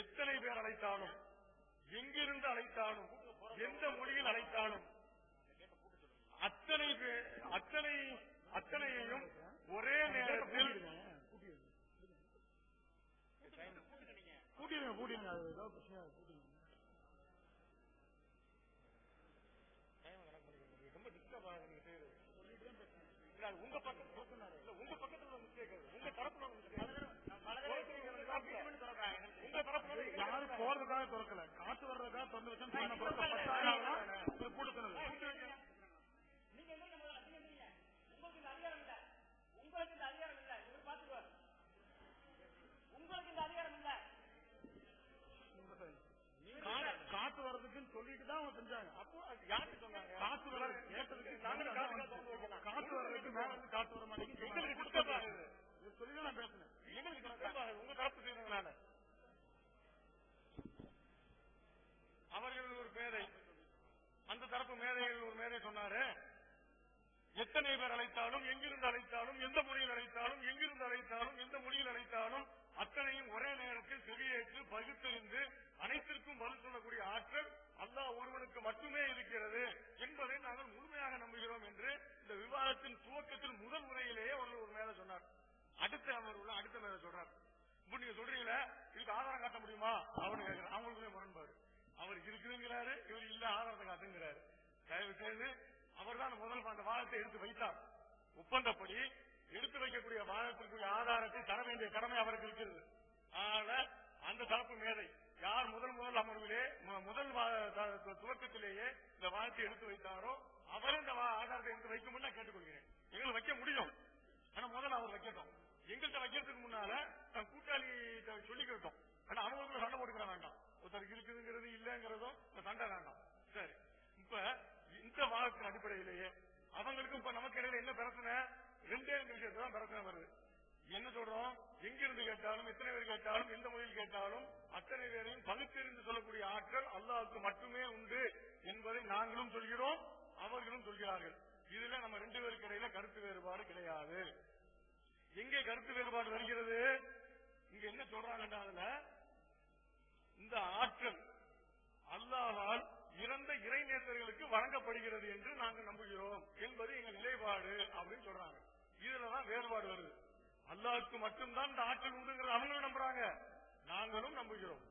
எத்தனை பேர் அழைத்தாலும் எங்கிருந்து அழைத்தாலும் எந்த மொழியில் அழைத்தாலும் அத்தனை அத்தனை அத்தனையையும் ஒரே நேரத்தில் கூட்டிடுங்க கூட்டிடுங்க அது ஏதோ பிரச்சனை கூட்டிடுங்க. ரொம்ப டிஸ்டர்ப் ஆகுது உங்க பக்கத்துல இல்ல, உங்க பக்கத்துல உள்ள mistake அது. உங்க தரப்புல உள்ள mistake. யாரும் போறதுக்காக திறக்கல. காத்து வர்றதுக்காக திறந்து வச்சா சொன்ன பிறகு பத்தாயிரம் கூட்ட சொன்னது நீங்க என்ன முதல்ல நீங்க எந்திரிங்க. உங்களுக்கு அதிகாரம் இல்ல. உங்களுக்கு இந்த அதிகாரம் இல்ல. இவர் பாத்துக்குவார் உங்களுக்கு இந்த அதிகாரம் இல்ல. கா- காத்து வர்றதுக்குன்னு சொல்லிட்டு தான் அவங்க செஞ்சாங்க. அப்போ யாருக்கு சொன்னாங்க? காத்து வர கேட்டதுக்கு காத்து வர்றதுக்கு மேல காத்து வர மாட்டேங்குது. எங்களுக்கு. இது சொல்லி தான் நான் பேசினேன். எங்களுக்கு. உங்க தரப்பு செய்யறது நானு. அவர்கள் ஒரு மேதை அந்த தரப்பு மேதைகள் ஒரு மேதை சொன்னாரு? எத்தனை பேர் அழைத்தாலும் எங்கிருந்து அழைத்தாலும் எந்த மொழியில் அழைத்தாலும் எங்கிருந்து அழைத்தாலும் எந்த மொழியில் அழைத்தாலும் அத்தனையும் ஒரே நேரத்தில் செவியேற்று பகுத்தறிந்து அனைத்திற்கும் பதில் சொல்லக்கூடிய ஆற்றல் அல்லா ஒருவனுக்கு மட்டுமே இருக்கிறது என்பதை நாங்கள் முழுமையாக நம்புகிறோம் என்று இந்த விவாதத்தின் துவக்கத்தில் முதல் முறையிலேயே ஒரு ஒரு மேல சொன்னார். அடுத்த அமர்வுல அடுத்த மேல சொல்றார். இப்ப நீங்க சொல்றீங்கள இதுக்கு ஆதாரம் காட்ட முடியுமா? அவனு கேட்கிறான் அவங்களுக்குள்ளே முரண்பாடு. அவர் இருக்குதுங்கிறாரு இவர் இல்ல ஆதாரத்தை காட்டுங்கிறாரு. தயவு செய்து அவர்தான் முதல் அந்த வாதத்தை எடுத்து வைத்தார். ஒப்பந்தப்படி எடுத்து வைக்கக்கூடிய வாதத்திற்குரிய ஆதாரத்தை தர வேண்டிய கடமை அவருக்கு இருக்கிறது. ஆக அந்த தரப்பு மேதை யார் முதல் முதல் அமர்விலே முதல் வா- துவக்கத்திலேயே இந்த வாதத்தை எடுத்து வைத்தாரோ அவர் இந்த வா- ஆதாரத்தை எடுத்து வைக்கும் நான் கேட்டுக்கொள்கிறேன். எங்களுக்கு வைக்க முடியும். ஆனா முதல்ல அவர் வைக்கட்டும். எங்கள்கிட்ட வைக்கிறதுக்கு முன்னால தன் கூட்டாளி சொல்லிக்கிட்டோம் ஆனா அவங்களுக்கு சண்டை போட்டுக்கிற வேண்டாம். ஒருத்தருக்கு இருக்குதுங்கிறது இல்லங்கிறதும் சண்டை வேண்டாம். சரி. இப்ப இந்த வாதத்தின் அடிப்படையிலேயே. அவங்களுக்கும் இப்ப நமக்கு இடையில என்ன பிரச்சனை? ரெண்டே ரெண்டு விஷயத்தான் பிரச்சனை வருது. என்ன சொல்றோம்? எங்கிருந்து கேட்டாலும் எத்தனை பேர் கேட்டாலும் எந்த மொழியில் கேட்டாலும் அத்தனை பேரையும் பகுத்தறிந்து சொல்லக்கூடிய ஆற்றல் அல்லாவுக்கு மட்டுமே உண்டு என்பதை நாங்களும் சொல்கிறோம் அவர்களும் சொல்கிறார்கள். இதுல நம்ம ரெண்டு பேருக்கு இடையில கருத்து வேறுபாடு கிடையாது. எங்கே கருத்து வேறுபாடு வருகிறது? இங்க என்ன சொல்றாங்கன்னா அதுல இந்த ஆற்றல் அல்லாவால் இறந்த இறைநேசர்களுக்கு வழங்கப்படுகிறது என்று நாங்கள் நம்புகிறோம். என்பது எங்கள் நிலைப்பாடு அப்படின்னு சொல்றாங்க. இதுலதான் வேறுபாடு வருது. அல்லாவுக்கு மட்டும்தான் இந்த ஆற்றல் உண்டுங்கிறது அவங்களும் நம்புறாங்க. நாங்களும் நம்புகிறோம்.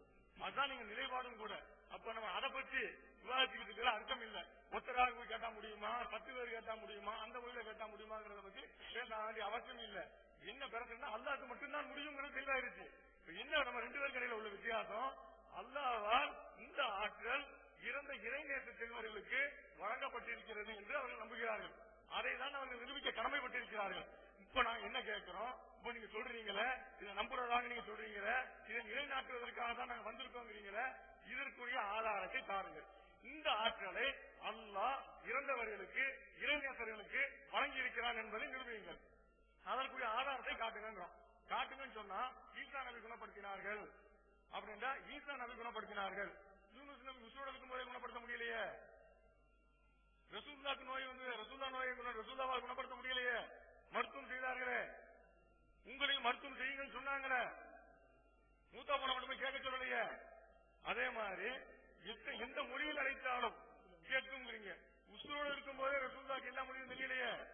அதுதான் நீங்க நிலைப்பாடும் கூட. அப்ப நம்ம அதை பற்றி விவாதிச்சுக்கிட்டு அர்த்தம் இல்ல. ஒத்தராக போய் கேட்டா முடியுமா? பத்து பேர் கேட்டா முடியுமா? அந்த மொழியில கேட்டா முடியுமாங்கிறத பத்தி பேச வேண்டிய அவசியம் இல்ல. என்ன பிரச்சனை அல்லாவுக்கு மட்டும்தான் முடியுங்கிறது தெளிவாயிருச்சு என்ன நம்ம ரெண்டு பேருக்கு இடையில உள்ள வித்தியாசம்? அல்லாவால் இந்த ஆற்றல் இறந்த இறைநேச செல்வர்களுக்கு வழங்கப்பட்டிருக்கிறது என்று அவர்கள் நம்புகிறார்கள். அதை தான் அவர்கள் நிரூபிக்க கடமைப்பட்டிருக்கிறார்கள். இப்ப நாங்க என்ன கேட்கிறோம்? இப்ப நீங்க சொல்றீங்களே இதை நம்புறதாக நீங்க சொல்றீங்களே இதை நிலைநாட்டுவதற்காக தான் நாங்க வந்திருக்கோங்கிறீங்களே இதற்குரிய ஆதாரத்தை தாருங்கள். இந்த ஆற்றலை அல்லா இறந்தவர்களுக்கு இளைஞர்களுக்கு வழங்கியிருக்கிறான் என்பதை நிரூபியுங்கள். அதற்குரிய ஆதாரத்தை காட்டுங்கிறோம் காட்டுங்கன்னு சொன்னா ஈசா நபி குணப்படுத்தினார்கள். அப்படின்றா ஈசா நபி குணப்படுத்தினார்கள். யூனுஸ் உசுரோட இருக்கும்போதே குணப்படுத்த முடியலையே? ரசூல்லாக்கு நோய் வந்து ரசூல்லா நோயை குண- ரசூல்லாவால் குணப்படுத்த முடியலையே? மருத்துவம் செய்தார்களே. உங்களையும் மருத்துவம் செய்யுங்கன்னு சொன்னாங்களே. மூத்தா போன மட்டுமே கேட்க சொல்லலையே? அதே மாதிரி எத்த- எந்த மொழியில் அழைத்தாலும் கேட்குங்கிறீங்க. உசுரோடு இருக்கும் போதே ரசூல்லாக்கு எல்லா மொழியும் தெரியலையே?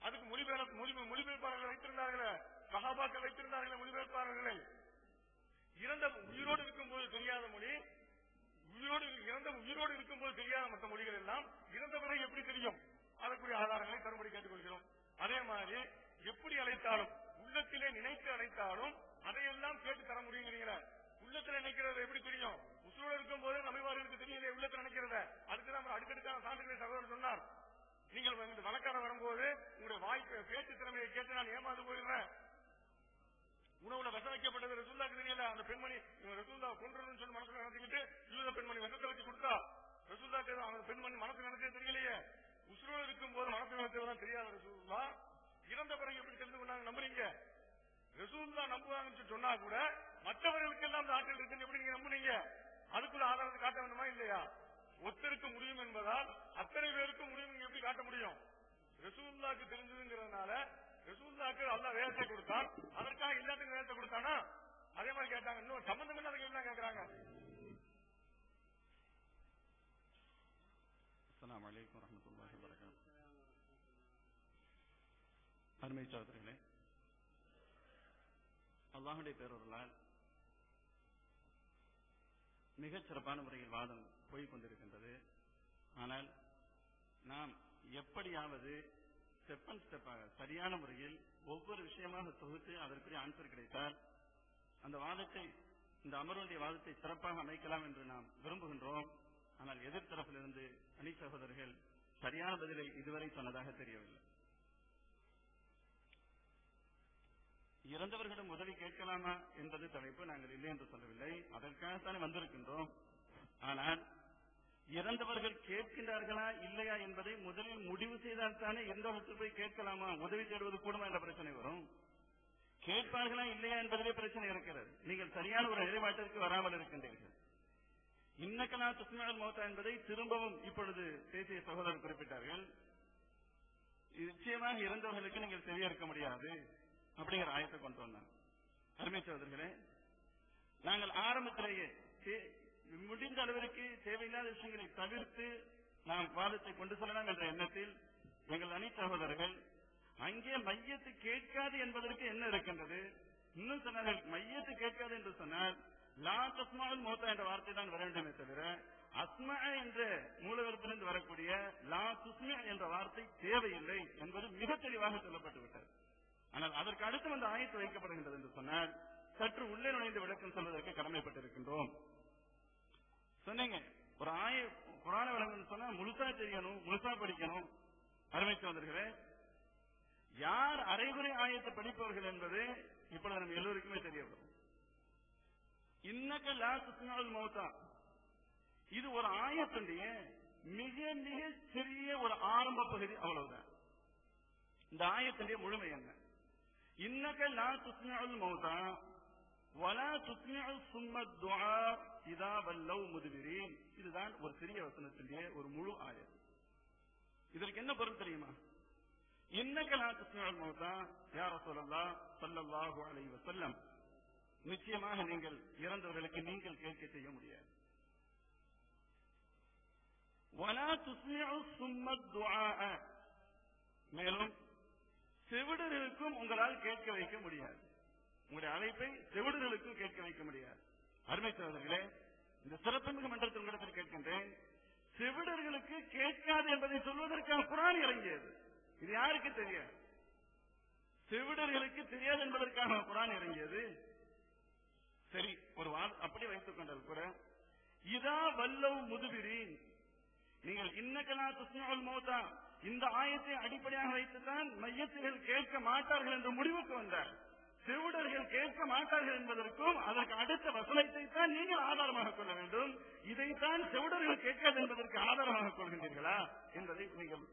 அதுக்கு மொழிபெயர் மொழி மொழிபெயர்ப்பாளர்கள் வைத்திருந்தார்களே. சகாபாக்கள் வைத்திருந்தார்களே மொழிபெயர்ப்பாளர்களை. இறந்த உயிரோடு இருக்கும்போது தெரியாத மொழி உயிரோடு இறந்த உயிரோடு இருக்கும்போது தெரியாத மற்ற மொழிகள் எல்லாம் இறந்த பிறகு எப்படி தெரியும்? அதற்குரிய ஆதாரங்களை தரும்படி கேட்டுக்கொள்கிறோம். அதே மாதிரி எப்படி அழைத்தாலும் உள்ளத்திலே நினைத்து அழைத்தாலும் அதையெல்லாம் கேட்டு தர முடியுங்கிறீங்களா? உள்ளத்துல நினைக்கிறத எப்படி தெரியும்? உசுரோடு இருக்கும் போதே நபிவார்களுக்கு தெரியல உள்ளத்துல நினைக்கிறத. அதுக்கு நம்ம அடுக்கடுக்கான சான்றுகளை சகோதரர் சொன்னார். நீங்கள் இந்த வழக்கார வரும்போது உங்களுடைய வாய்ப்பு பேச்சு திறமையை கேட்டு நான் ஏமாந்து போயிடுறேன். உணவுல விஷம் வைக்கப்பட்டது ரசூல்லாக்கு தெரியல அந்த பெண்மணி இவன் ரசூல்லா சொல்லி மனசுல நினைச்சுக்கிட்டு யூத பெண்மணி விஷத்தை வச்சு கொடுத்தா ரசூல்லாக்கு அந்த பெண்மணி மனசு நினைச்சே தெரியலையே. உசுரோடு இருக்கும் போது மனசு நினைச்சதுதான் தெரியாத ரசூல்லா இறந்த பிறகு எப்படி தெரிந்து கொண்டாங்க நம்புறீங்க ரசூல்லா நம்புவாங்கன்னு சொன்னா கூட மற்றவர்களுக்கு எல்லாம் அந்த ஆற்றல் இருக்குன்னு எப்படி நீங்க நம்புனீங்க? அதுக்குள்ள ஆதாரத்தை காட்ட வேண்டுமா இல்லையா? ஒத்தருக்கு முடியும் என்பதால் அத்தனை பேருக்கும் முடியும் நீங்க எப்படி காட்ட முடியும்? ரசூல்லாக்கு தெரிஞ்சதுங்கிறதுனால ரசூல்லாக்கு அல்ல வேதத்தை கொடுத்தான். அதற்காக எல்லாத்துக்கும் வேதத்தை கொடுத்தானா? அதே மாதிரி கேட்டாங்க. இன்னும் சம்பந்தம் இல்லாத கேள்வி தான் கேட்கறாங்க அஸ்ஸலாமு அலைக்கும் வரஹ்மத்துல்லாஹி வபரகாத்துஹு அருமை சகோதரர்களே அல்லாஹுடைய பேரொருளால் மிகச் சிறப்பான முறையில் வாதம் போய்க் கொண்டிருக்கின்றது. ஆனால் நாம் எப்படியாவது ஸ்டெப் அண்ட் ஸ்டெப்பாக சரியான முறையில் ஒவ்வொரு விஷயமாக தொகுத்து அதற்குரிய ஆன்சர் கிடைத்தால் அந்த வாதத்தை இந்த அமர்வுடைய வாதத்தை சிறப்பாக அமைக்கலாம் என்று நாம் விரும்புகின்றோம். ஆனால் எதிர்த்தரப்பிலிருந்து அணி சகோதரர்கள் சரியான பதிலை இதுவரை சொன்னதாக தெரியவில்லை. இறந்தவர்களிடம் உதவி கேட்கலாமா என்பது தலைப்பு நாங்கள் இல்லை என்று சொல்லவில்லை. அதற்காகத்தானே வந்திருக்கின்றோம். ஆனால் இறந்தவர்கள் கேட்கின்றார்களா இல்லையா என்பதை முதலில் முடிவு செய்தால் தானே இறந்தவர்கள் போய் கேட்கலாமா? உதவி தேடுவது கூடுமா என்ற பிரச்சனை வரும். கேட்பார்களா இல்லையா என்பதிலே பிரச்சனை இருக்கிறது. நீங்கள் சரியான ஒரு நிலைப்பாட்டிற்கு வராமல் இருக்கின்றீர்கள். இன்னக்கலா துஸ்மியால் மௌத்தா என்பதை திரும்பவும் இப்பொழுது பேசிய சகோதரர் குறிப்பிட்டார்கள். நிச்சயமாக இறந்தவர்களுக்கு நீங்கள் செவியேற்க முடியாது அப்படிங்கிற ஆயத்தை கொண்டு வந்தாங்க அருமை சகோதரர்களே நாங்கள் ஆரம்பத்திலேயே முடிந்த அளவிற்கு தேவையில்லாத விஷயங்களை தவிர்த்து நாம் வாதத்தை கொண்டு செல்லலாம் என்ற எண்ணத்தில் எங்கள் அணி சகோதரர்கள் அங்கே மையத்து கேட்காது என்பதற்கு என்ன இருக்கின்றது? இன்னும் சொன்னார்கள் மையத்து கேட்காது என்று சொன்னால் லா தஸ்மாவில் மோத்தா என்ற வார்த்தை தான் வர வேண்டுமே தவிர அஸ்மா என்ற மூலவரத்திலிருந்து வரக்கூடிய லா துஸ்மியா என்ற வார்த்தை தேவையில்லை என்பது மிக தெளிவாக சொல்லப்பட்டு விட்டது. ஆனால் அதற்கு அடுத்து வந்து ஆயத்து வைக்கப்படுகின்றது என்று சொன்னால் சற்று உள்ளே நுழைந்து விளக்கம் சொல்வதற்கு கடமைப்பட்டிருக்கின்றோம். சொன்னீங்க. ஒரு ஆய புராண விளக்கம் சொன்னா முழுசா தெரியணும் முழுசா படிக்கணும். அருமைக்கு சோதர்களே யார் அரைகுறை ஆயத்தை படிப்பவர்கள் என்பது இப்பொழுது நம்ம எல்லோருக்குமே தெரியப்படும். வரும் இன்னக்க லா துஸ்மியுல் மௌத்தா. இது ஒரு ஆயத்துடைய மிக மிக சிறிய ஒரு ஆரம்ப பகுதி அவ்வளவுதான். இந்த ஆயத்துடைய முழுமை என்ன? இன்னக்க லா துஸ்மியுல் மௌத்தா வலா துஸ்மியு சும்ம துஆ இதா வல்லவ் முதுபிரீன் இதுதான் ஒரு சிறிய வசனத்திலே ஒரு முழு ஆயர் இதற்கு என்ன பொருள் தெரியுமா? இன்னக்க நிச்சயமாக நீங்கள் இறந்தவர்களுக்கு நீங்கள் கேட்க செய்ய முடியாது. வனா துஸ்மியு சும்ம மேலும் செவிடர்களுக்கும் உங்களால் கேட்க வைக்க முடியாது. உங்களுடைய அழைப்பை செவிடர்களுக்கும் கேட்க வைக்க முடியாது. அருமை சகோதரர்களே இந்த சிறப்புமிகு மன்றத்தின் இடத்தில் கேட்கின்றேன் செவிடர்களுக்கு கேட்காது என்பதை சொல்வதற்கான குரான் இறங்கியது. இது யாருக்கு தெரியாது? செவிடர்களுக்கு தெரியாது என்பதற்காக குரான் இறங்கியது. சரி ஒரு அப்படி வைத்துக் கொண்டால் கூட இதா வல்லவ் முதுபிரீன். நீங்கள் இன்னக்கலா துஸ்மியுல் மோதா இந்த ஆயத்தை அடிப்படையாக வைத்துத்தான் மையத்தினர் கேட்க மாட்டார்கள் என்ற முடிவுக்கு வந்தார் திருவிடர்கள் கேட்க மாட்டார்கள் என்பதற்கும் அதற்கு அடுத்த வசனத்தை தான் நீங்கள் ஆதாரமாக கொள்ள வேண்டும். இதைத்தான் செவிடர்கள் கேட்காது என்பதற்கு ஆதாரமாக கொள்கின்றீர்களா என்பதை நீங்கள்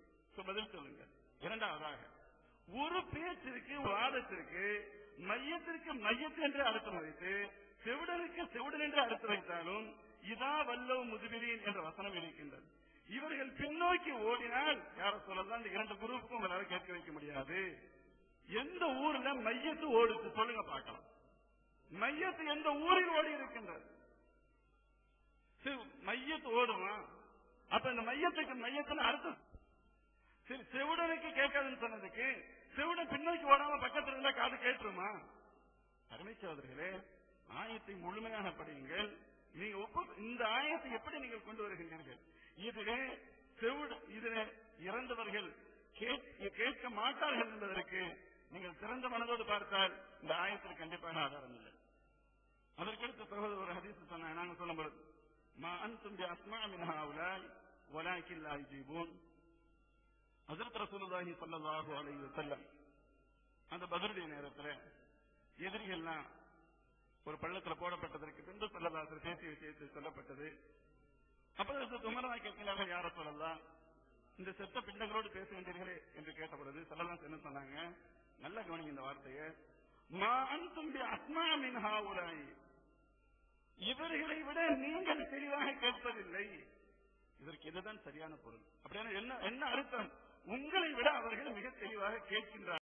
பதில் சொல்லுங்கள். இரண்டாவதாக ஒரு பேச்சிற்கு ஒரு வாதத்திற்கு மையத்திற்கு மையத்து என்று அர்த்தம் வைத்து செவிடனுக்கு செவிடன் என்று அர்த்தம் வைத்தாலும் இதா வல்லவ் முதுபிரியன் என்ற வசனம் இருக்கின்றது. இவர்கள் பின்னோக்கி ஓடினால் யார சொல்லலாம் இந்த இரண்டு குரூப்புக்கும் உங்களால கேட்க வைக்க முடியாது. எந்த ஊர்ல மையத்து ஓடுச்சு சொல்லுங்க பார்க்கலாம். மையத்து எந்த ஊரில் ஓடி இருக்கின்றது? மையத்து ஓடுமா? அப்ப இந்த மையத்துக்கு மையத்துல அர்த்தம் சரி செவிடனுக்கு கேட்காதுன்னு சொன்னதுக்கு செவிடன் பின்னோக்கி ஓடாம பக்கத்துல இருந்தா காது கேட்டுருமா? அருமை சகோதரர்களே ஆயத்தை முழுமையாக படியுங்கள். நீங்க ஒப்பு- இந்த ஆயத்தை எப்படி நீங்கள் கொண்டு வருகின்றீர்கள்? இதிலே செவிடு இதிலே இறந்தவர்கள் கேட்க மாட்டார்கள் என்பதற்கு நீங்கள் திறந்த மனதோடு பார்த்தால் இந்த ஆயத்தில் கண்டிப்பாக ஆதாரம் இல்லை. அதற்கடுத்த சகோதரர் ஒரு ஹதீஸ் சொன்னாங்க நாங்க சொல்லும்போது மா அன்தும் பி அஸ்மா மின் ஹாவுலாய் வலாக்கின் லா யுஜீபூன் ஹஜரத் ரசூலுல்லாஹி ஸல்லல்லாஹு அலைஹி வஸல்லம் அந்த பத்ருடைய நேரத்தில் எதிரிகள்லாம் ஒரு பள்ளத்தில் போடப்பட்டதற்கு பின்பு சொல்லலாசர் பேசிய விஷயத்தை சொல்லப்பட்டது. அப்போது உமரா கேட்கிறார்கள் யார சொல்லலாம்? இந்த செத்த பிண்டங்களோடு பேசுகின்றீர்களே என்று கேட்டபொழுது சொல்லலாம் என்ன சொன்னாங்க? நல்ல கவனிங்க இந்த வார்த்தையை. மா அன்தும் பி மின் இவர்களை விட நீங்கள் தெளிவாக கேட்பதில்லை. இதற்கு இதுதான் சரியான பொருள். அப்படின்னா என்ன என்ன அர்த்தம்? உங்களை விட அவர்கள் மிக தெளிவாக கேட்கின்றார்